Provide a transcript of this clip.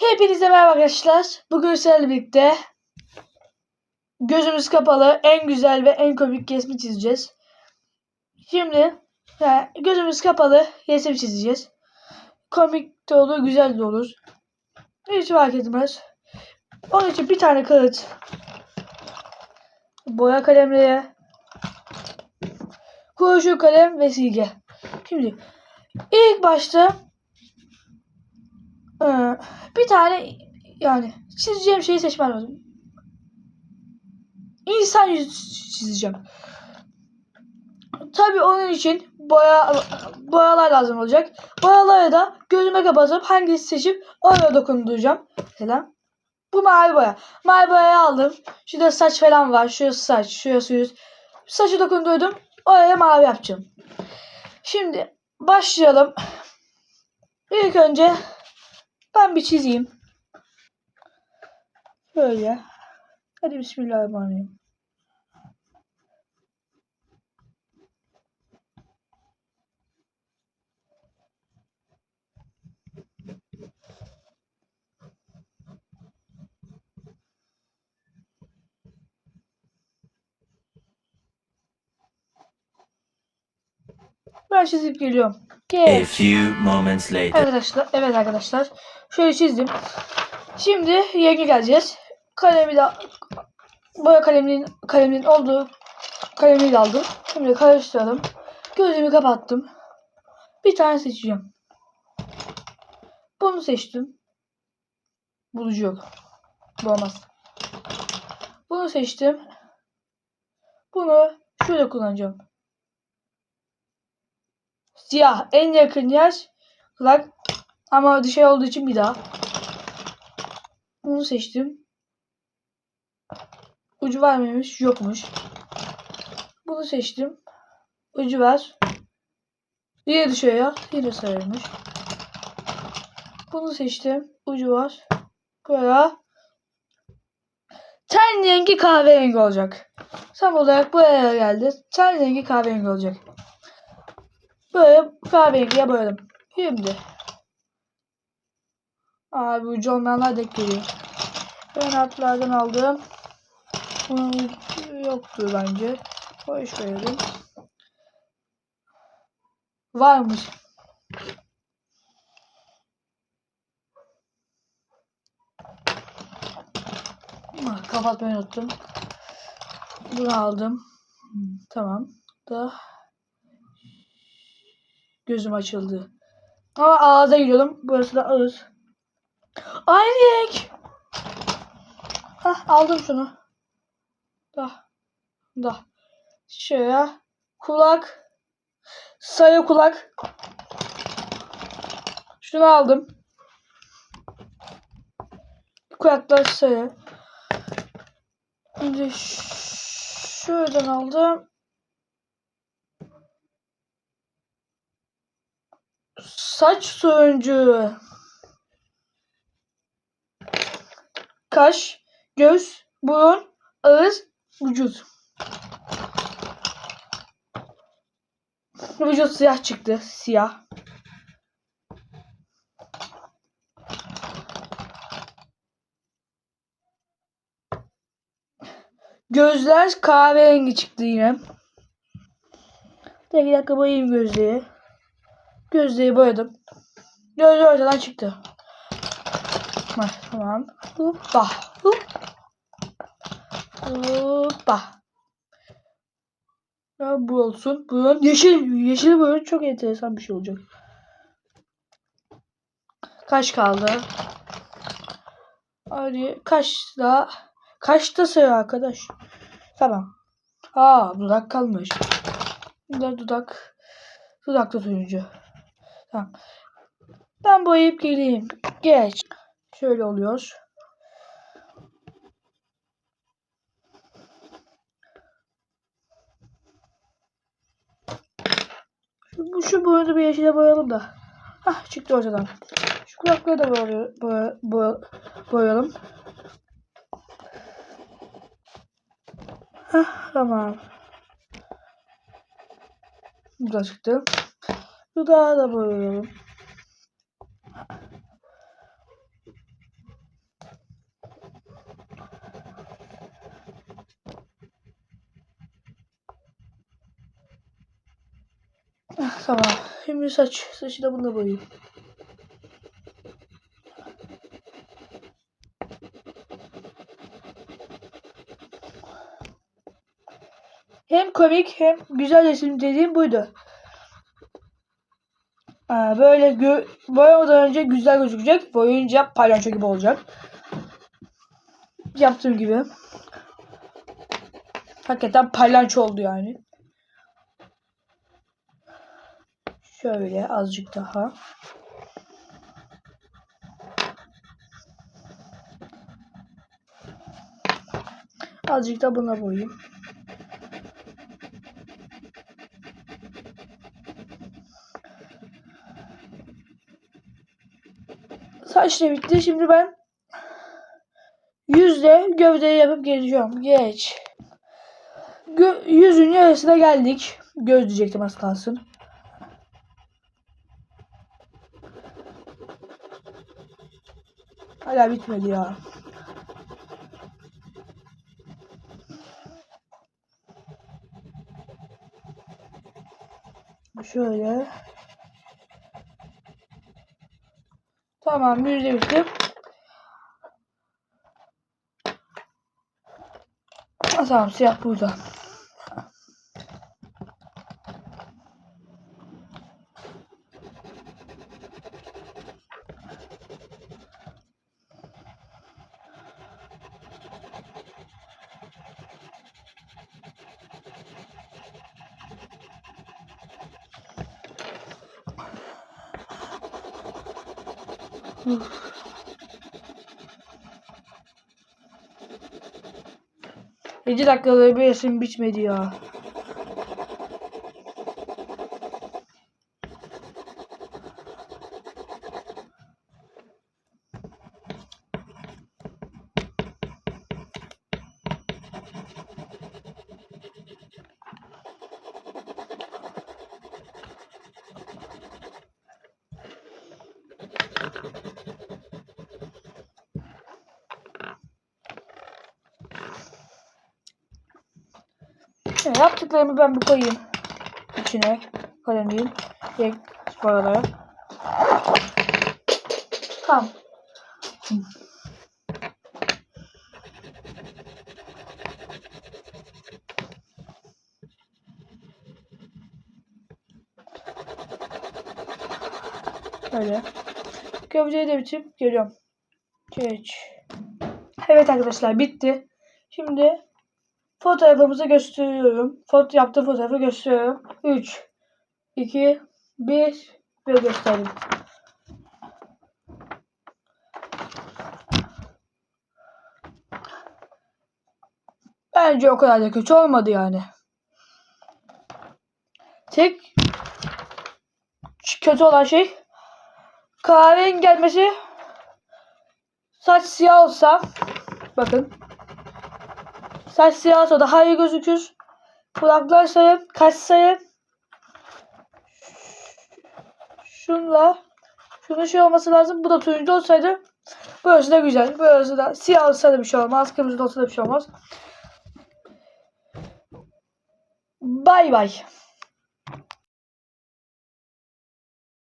Hepinize merhaba arkadaşlar. Bugün sizlerle birlikte gözümüz kapalı en güzel ve en komik resmi çizeceğiz. Şimdi yani gözümüz kapalı resim çizeceğiz. Komik de olur, güzel de olur. Hiç fark etmez. Onun için bir tane kağıt, boya kalemleri, kurşun kalem ve silgi. Şimdi ilk başta bir tane yani çizeceğim şeyi seçmem lazım. İnsan yüzü çizeceğim. Tabii onun için boya boyalar lazım olacak. Boyaları da gözüme kapatıp hangisi seçip oraya dokunduracağım. Mesela bu mavi boya. Mavi boyayı aldım. Şurada saç falan var. Şurası saç, şurası yüz. Saçı dokundurdum. Oraya mavi yapacağım. Şimdi başlayalım. İlk önce ben bir çizeyim. Böyle. Hadi bismillahirrahmanirrahim. Ben çizip geliyorum. A Gel. few moments later. Arkadaşlar, evet arkadaşlar. Şöyle çizdim. Şimdi yerine geleceğiz. Kalemi de boya kaleminin kaleminin olduğu kalemi de aldım. Şimdi karıştıralım. Gözümü kapattım. Bir tane seçeceğim. Bunu seçtim. Bulucu yok. Bu olmaz. Bunu seçtim. Bunu şöyle kullanacağım. Siyah en yakın yer kulak ama dışarı olduğu için bir daha. Bunu seçtim. Ucu var mıymış? Yokmuş. Bunu seçtim. Ucu var. Yine dışarıya. Yine sarılmış. Bunu seçtim. Ucu var. Böyle. Ten rengi kahverengi olacak. Tam olarak buraya geldi. Ten rengi kahverengi olacak. Böyle kahverengiye boyadım. Şimdi. Abi ucu olmayanlar denk geliyor. Ben hatlardan aldım. Yoktu bence. Boş verelim. Varmış. Ah, Kapatmayı unuttum. Bunu aldım. Tamam. Da gözüm açıldı. Ama ağza gidiyordum. Burası da ağız. Aynı. Hah aldım şunu. Da. Da. Şöyle. Kulak. Sarı kulak. Şunu aldım. Kulaklar sarı. Şimdi şuradan aldım. Saç soyuncu. Kaş, göz, burun, ağız, vücut. Vücut siyah çıktı. Siyah. Gözler kahverengi çıktı yine. Bir dakika boyayayım gözleri. Gözleri boyadım. Gözler ortadan çıktı. Heh, Tamam. Hoppa. Hop. Hoppa. Ya bu olsun. Bu yeşil yeşil böyle çok enteresan bir şey olacak. Kaç kaldı? Hadi kaç daha? Kaçta sayı arkadaş? Tamam. Aa dudak kalmış. Burada dudak. Dudakta turuncu. Tamam. Ben boyayıp geleyim. Geç. Şöyle oluyor. Şu, şu boyunu bir yeşile boyayalım da. Hah çıktı ortadan. Şu kulakları da boyalım. Boya, boya, boyayalım. Hah tamam. Bu da çıktı. Dudağı da boyayalım. Tamam. Şimdi saç. Saçı da bununla boyayayım. Hem komik hem güzel resim dediğim buydu. Aa, böyle gö boyamadan önce güzel gözükecek. Boyayınca palyaço gibi olacak. Yaptığım gibi. Hakikaten palyaço oldu yani. Şöyle azıcık daha. Azıcık da buna boyayayım. Saç da bitti. Şimdi ben yüzle gövdeyi yapıp geleceğim. Geç. Gö yüzün yarısına geldik. Göz diyecektim az kalsın. Hala bitmedi ya. Şöyle. Tamam yüzde bitti. Tamam siyah burada. Uf. Yedi dakikada bir resim bitmedi ya. Şimdi yaptıklarımı ben bir koyayım içine kalemliğin renk boyalara. Tamam. Öyle. Gövdeyi de bitirip geliyorum. Geç. Evet arkadaşlar bitti. Şimdi fotoğrafımızı gösteriyorum. Foto yaptığım fotoğrafı gösteriyorum. 3 2 1 ve gösterdim. Bence o kadar da kötü olmadı yani. Tek kötü olan şey kahvenin gelmesi saç siyah olsa bakın saç siyah olsa daha iyi gözükür. Kulaklar sarı, kaş sarı. Şunla şunun şey olması lazım. Bu da turuncu olsaydı burası da güzel. Burası da siyah olsa da bir şey olmaz. Kırmızı olsa da bir şey olmaz. Bay bay.